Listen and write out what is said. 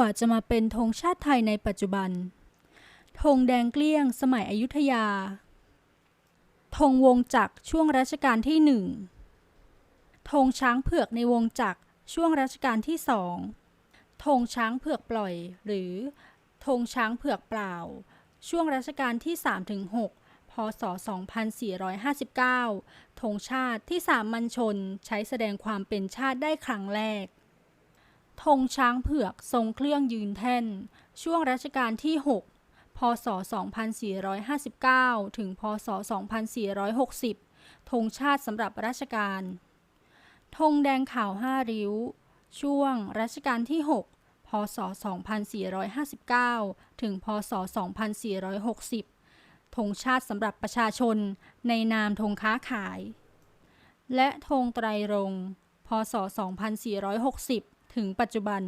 ว่าจะมาเป็นธงชาติไทยในปัจจุบัน ธงแดงเกลี้ยง สมัยอยุธยา ธงวงจักรช่วงรัชกาลที่หนึ่งธงช้างเผือกในวงจักรช่วงรัชกาลที่สองธงช้างเผือกปล่อย หรือธงช้างเผือกเปล่า ช่วงรัชกาลที่3-6พศ 2459ธงชาติที่สามัญชนใช้แสดงความเป็นชาติได้ครั้งแรก ธงช้างเผือกทรงเครื่องยืนแท่น ช่วงรัชกาลที่ 6 พศ 2459 ถึง พศ 2460 ธงชาติสำหรับราชการธงแดงขาวห้าริ้ว ช่วงรัชกาลที่ 6 พศ 2459 ถึง พศ 2460 ธงชาติสำหรับประชาชนในนามธงค้าขาย และธงไตรรงค์พศ 2460 ถึงปัจจุบัน